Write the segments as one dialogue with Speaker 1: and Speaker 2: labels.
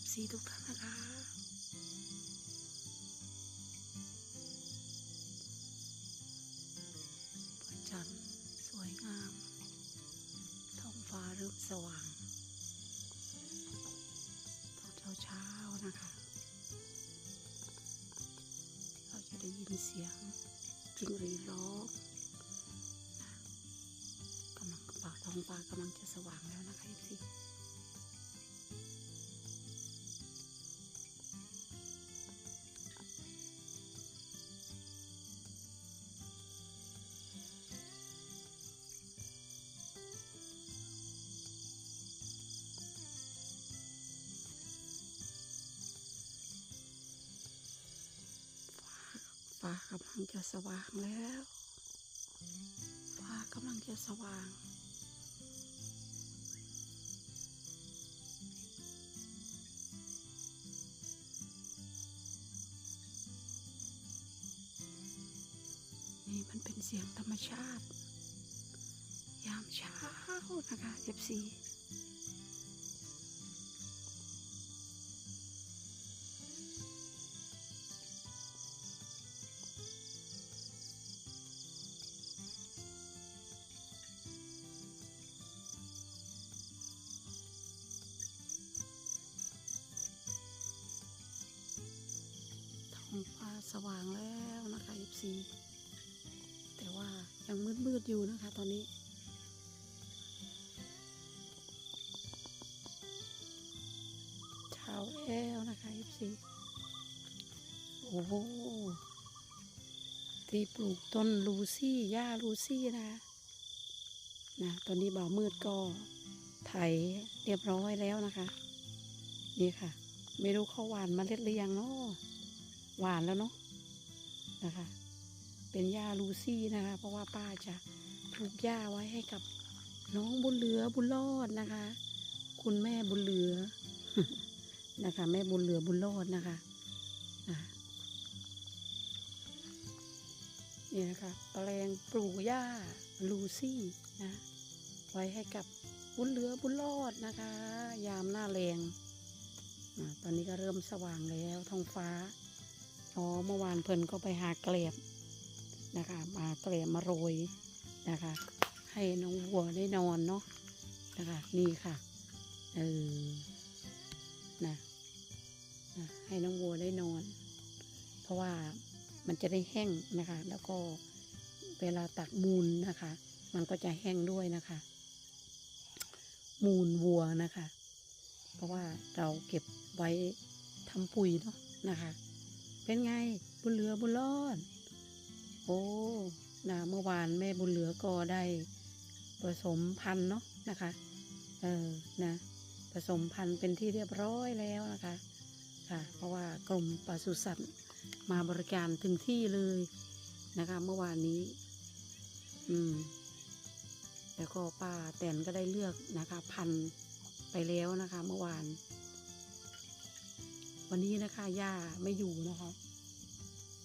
Speaker 1: FC ทุกท่านนะคะ พระจันทร์สวยงาม ท้องฟ้าเริ่มสว่างตอนเช้าๆนะคะ เราจะได้ยินเสียงจิงรีร้องกำลังฟ้าท้องฟ้ากำลังจะสว่างแล้วนะคะ FC ากำลังจะสว่างแล้วฟ้ากำลังจะสว่างนี่มันเป็นเสียงธรรมชาติ ยามเช้านะคะ FC ท้องฟ้าสว่างแล้วนะคะ FC แต่ว่ายังมืดๆอยู่นะคะตอนนี้ เช้าแล้วนะคะ FC โอ้โหที่ปลูกต้นลูซี่หญ้าลูซี่นะคะนะตอนนี้บ่าวมืดก็ไถเรียบร้อยแล้วนะคะ นี่ค่ะ ไม่รู้เขาหวานมาเล็ดหรือยังเนาะ หวานแล้วเนาะนะคะ เป็นหญ้าลูซี่นะคะ เพราะว่าป้าจะปลูกหญ้าไว้ให้กับน้องบุญเหลือบุญรอดนะคะ คุณแม่บุญเหลือนะคะ แม่บุญเหลือบุญรอดนะคะนะนี่นะคะแปลงปลูกหญ้าลูซี่นะ ไว้ให้กับบุญเหลือบุญรอดนะคะ ยามหน้าแรงตอนนี้ก็เริ่มสว่างแล้วท้องฟ้า อ๋อเมื่อวานเพิ่นก็ไปหาเกลียบนะคะ มาเกลียบมาโรยนะคะ ให้น้องวัวได้นอนเนาะนะคะนี่ค่ะเออนะนะให้น้องวัวได้นอน เพราะว่ามันจะได้แห้งนะคะ แล้วก็เวลาตักมูลนะคะ มันก็จะแห้งด้วยนะคะ มูลวัวนะคะ เพราะว่าเราเก็บไว้ทำปุ๋ยเนาะนะคะ เป็นไง บุญเหลือบุญรอด โอ้นะเมื่อวานแม่บุญเหลือก็ได้ผสมพันธุ์เนาะนะคะ เออนะผสมพันธุ์เป็นที่เรียบร้อยแล้วนะคะค่ะ เพราะว่ากรมปศุสัตว์มาบริการถึงที่เลยนะคะ เมื่อวานนี้ อืมแล้วก็ป้าแตนก็ได้เลือกนะคะ พันธุ์ไปแล้วนะคะ เมื่อวาน วันนี้นะคะย่าไม่อยู่นะคะ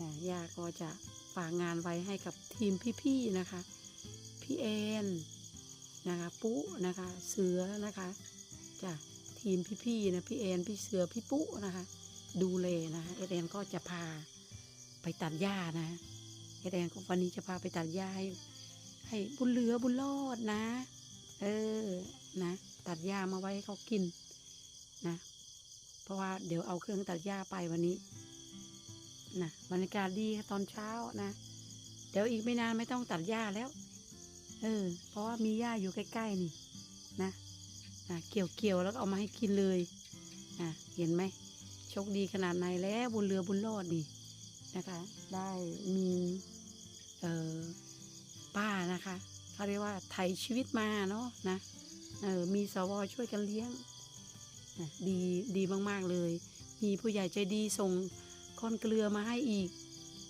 Speaker 1: นะย่าก็จะฝากงานไว้ให้กับทีมพี่ๆนะคะ พี่แอนนะคะปุ๊นะคะ เสือนะคะจ้ะทีมพี่ๆนะพี่แอนพี่เสือพี่ปุ๊นะคะ ดูแลนะคะเอแอนก็จะพาไปตัดหญ้านะเอแอนวันนี้จะพาไปตัดหญ้าให้ให้บุญเหลือบุญรอดนะ เออนะ ตัดหญ้ามาไว้ให้เขากินนะ เพราะว่าเดี๋ยวเอาเครื่องตัดหญ้าไปวันนี้นะบรรยากาศดีค่ะตอนเช้านะ เดี๋ยวอีกไม่นานไม่ต้องตัดหญ้าแล้ว เออ เพราะว่ามีหญ้าอยู่ใกล้ๆนี่ นะนะเกี่ยวเกี่ยวแล้วก็เอามาให้กินเลยนะเห็นไหมโชคดีขนาดไหนแล้วบุญเรือบุญรอดนี่นะคะ ได้มีเออป้านะคะเขาเรียกว่าไถชีวิตมาเนาะนะเออมีสวช่วยกันเลี้ยง ดีดีมากๆเลย มีผู้ใหญ่ใจดีส่งก้อนเกลือมาให้อีก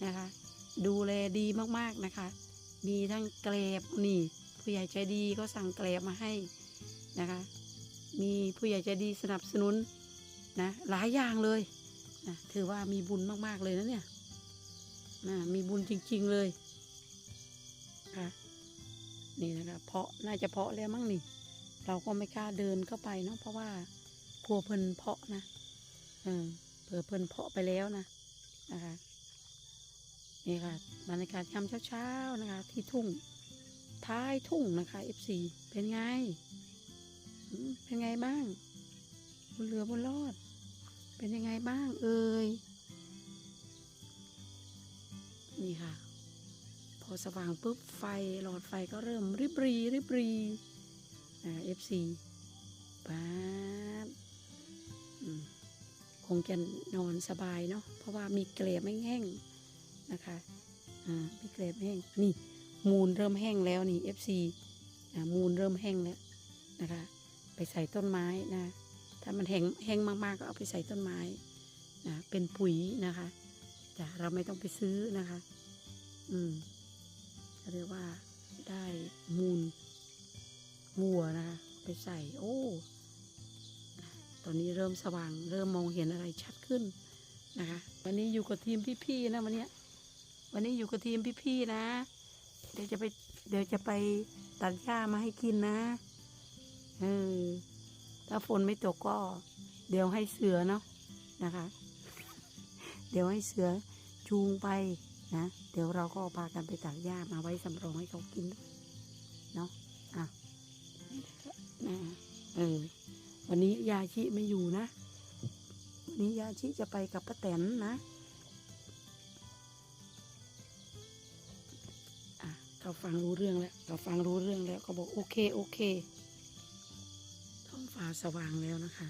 Speaker 1: นะคะ ดูแลดีมากๆนะคะ มีทั้งแกลบนี่ ผู้ใหญ่ใจดีก็สั่งแกลบมาให้นะคะ มีผู้ใหญ่ใจดีสนับสนุนนะหลายอย่างเลยนะถือว่ามีบุญมากๆเลยนะเนี่ยนะมีบุญจริง ๆเลยค่ะนี่นะคะเพาะน่าจะเพาะแล้วมั้งนี่ เราก็ไม่กล้าเดินเข้าไปเนาะเพราะว่า กลัวเพิ่นเพาะนะเออเผื่อเพิ่นเพาะไปแล้วนะนะคะนี่ค่ะบรรยากาศยามเช้าๆนะคะ ที่ทุ่งท้ายทุ่งนะคะ FC เป็นไงอืมเป็นไงบ้างบนเรือบนรอด เป็นยังไงบ้างเอ่ยนี่ค่ะ พอสว่างปุ๊บไฟหลอดไฟก็เริ่มริบรีริบรีอ่า FC ป๊าบอืม คงจะนอนสบายเนาะเพราะว่ามีเกล็ดไม่แห้งนะคะอ่ามีเกล็ดแห้งนี่มูลเริ่มแห้งแล้วนี่ FC อ่ามูลเริ่มแห้งแล้วนะคะ ไปใส่ต้นไม้นะ ถ้ามันแห้งแห้งมากๆก็เอาไปใส่ต้นไม้นะเป็นปุ๋ยนะคะจ้ะเราไม่ต้องไปซื้อนะคะ อืมเรียกว่าได้มูลวัวนะคะ ไปใส่ โอ้ ตอนนี้เริ่มสว่าง เริ่มมองเห็นอะไรชัดขึ้นนะคะ วันนี้อยู่กับทีมพี่ๆนะวันนี้วันนี้อยู่กับทีมพี่ๆนะ เดี๋ยวจะไปเดี๋ยวจะไปตัดหญ้ามาให้กินนะเออถ้าฝนไม่ตกก็ เดี๋ยวให้เสือเนาะนะคะ เดี๋ยวให้เสือจูงไปนะ เดี๋ยวเราก็พากันไปตัดหญ้ามาไว้สำรองให้เขากินเนาะอะนะเออ วันนี้ยาชิไม่อยู่นะ วันนี้ยาชิจะไปกับป้าแตนนะเขาฟังรู้เรื่องแล้วเขาฟังรู้เรื่องแล้วเขาบอกโอเคโอเคท้องฟ้าสว่างแล้วนะคะ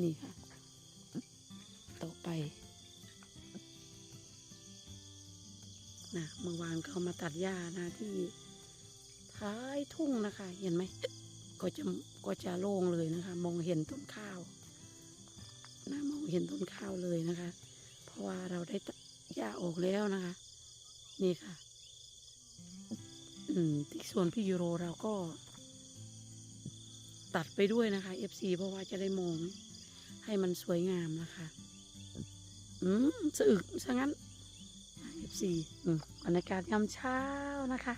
Speaker 1: นี่ค่ะ ต่อไปนะเมื่อวานเขามาตัดหญ้านะที่ ท้ายทุ่งนะคะ เห็นไหมก็จะก็จะโล่งเลยนะคะ มองเห็นต้นข้าวนะมองเห็นต้นข้าวเลยนะคะ เพราะว่าเราได้หญ้าออกแล้วนะคะ นี่ค่ะ อืมที่ส่วนพี่ยูโรเราก็ ตัดไปด้วยนะคะ FC เพราะว่าจะได้มองให้มันสวยงามนะคะ อืมสะอึกซะงั้น FC อืมบรรยากาศยามเช้านะคะ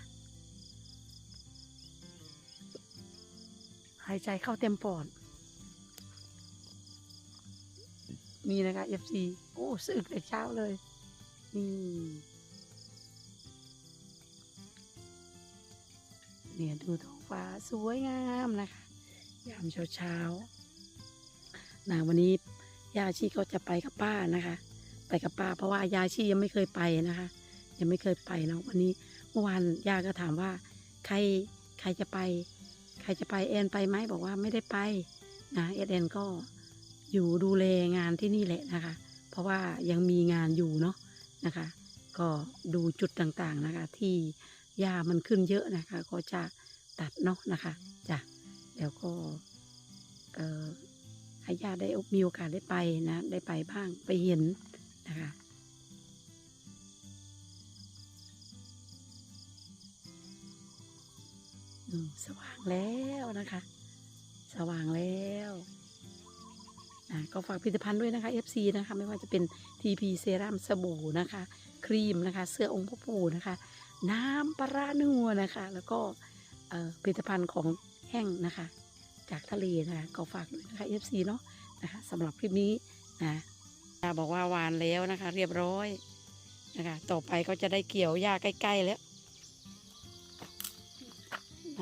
Speaker 1: ายใจเข้าเต็มปอด นี่นะคะ FC โอ้สึกแต่เช้าเลย นี่ เนี่ยดูท้องฟ้าสวยงามนะคะ ยามเช้าเช้านะวันนี้ยาชีก็จะไปกับป้านะคะ ไปกับป้า เพราะว่ายาชียังไม่เคยไปนะคะ ยังไม่เคยไปเนาะวันนี้เมื่อวานยาก็ถามว่า ใครใครจะไป ใครจะไปแอนไปไหมบอกว่าไม่ได้ไปนะเอแอนก็อยู่ดูแลงานที่นี่แหละนะคะ เพราะว่ายังมีงานอยู่เนาะนะคะ ก็ดูจุดต่างๆนะคะ ที่หญ้ามันขึ้นเยอะนะคะ ก็จะตัดเนาะนะคะจ้ะแล้วก็เอ่อให้ญาติได้มีโอกาสได้ไปนะ ได้ไปบ้างไปเห็นนะคะ สว่างแล้วนะคะ สว่างแล้วอะก็ฝากผลิตภัณฑ์ด้วยนะคะ FC นะคะ ไม่ว่าจะเป็น TP เซรั่มสบู่นะคะ ครีมนะคะ เสื้อองค์พ่อปู่นะคะ น้ำปลาร้านัวนะคะ แล้วก็ผลิตภัณฑ์ของแห้งนะคะ จากทะเลนะคะก็ฝากด้วยนะคะ FC เนาะนะคะสำหรับคลิปนี้นะบอกว่าหวานแล้วนะคะ เรียบร้อยนะคะ ต่อไปก็จะได้เกี่ยวหญ้าใกล้ ๆ แล้ว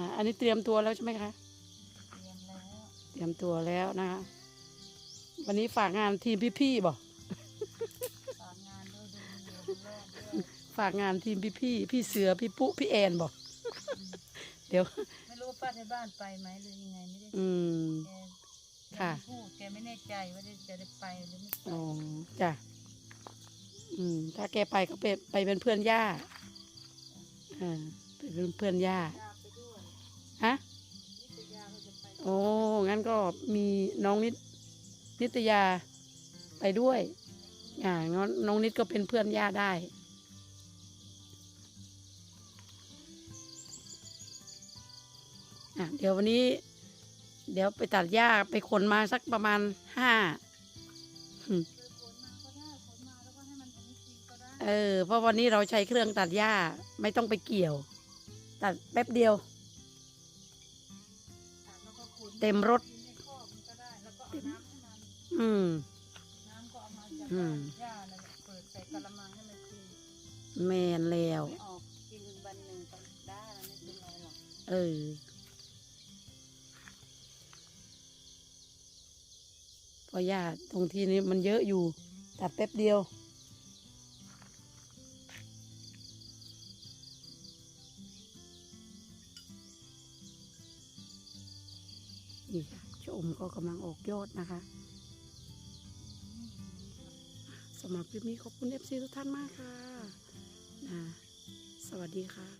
Speaker 1: อ่าอันนี้เตรียมตัวแล้วใช่ไหมคะ
Speaker 2: เตรียมแล้ว
Speaker 1: เตรียมตัวแล้วนะคะ วันนี้ฝากงานทีมพี่ๆบอก
Speaker 2: ฝากงานด้วยดูเรือดูรอบด้วย
Speaker 1: ฝากงานทีมพี่ๆพี่เสือพี่ปุ๊พี่แอนบอกเดี๋ยว
Speaker 2: ไม่รู้ป้าที่บ้านไปไหมหรือยังไงไม่ได้
Speaker 1: อืม
Speaker 2: แก
Speaker 1: ค่ะ
Speaker 2: ไม่พูดแกไม่แน่ใจว่าจะได้ไปหรือไม่ไป
Speaker 1: อ๋อจ้ะอืม ถ้าแกไปก็ไปไปเป็นเพื่อนย่าอ่าไปเป็นเพื่อนย่า
Speaker 2: ยา
Speaker 1: โอ้งั้นก็มีน้องนิดนิตยาไปด้วย อ่างั้นน้องนิดก็เป็นเพื่อนย่าได้ อะเดี๋ยววันนี้ เดี๋ยวไปตัดหญ้าไปขนมาสักประมาณห้า
Speaker 2: เอ
Speaker 1: อเพราะวันนี้เราใช้เครื่องตัดหญ้าไม่ต้องไปเกี่ยว ตัดแป๊บเดียว เต็มรถ
Speaker 2: กินในคอกมันก็ได้แล้วก็เอาน้ำให้มัน
Speaker 1: อืม
Speaker 2: น้ำก็เอามาจาก
Speaker 1: อืม
Speaker 2: หญ้านั่นแหละเปิดใส่กระมังให้มันกิน
Speaker 1: แมนแล้ว
Speaker 2: เอ
Speaker 1: อพอหญ้าตรงที่นี้มันเยอะอยู่ตัดแป๊บเดียว นี่ค่ะชมก็กำลังออกยอดนะคะสำหรับคลิปนี้ขอบคุณเอฟซีทุกท่านมากค่ะนะสวัสดีค่ะ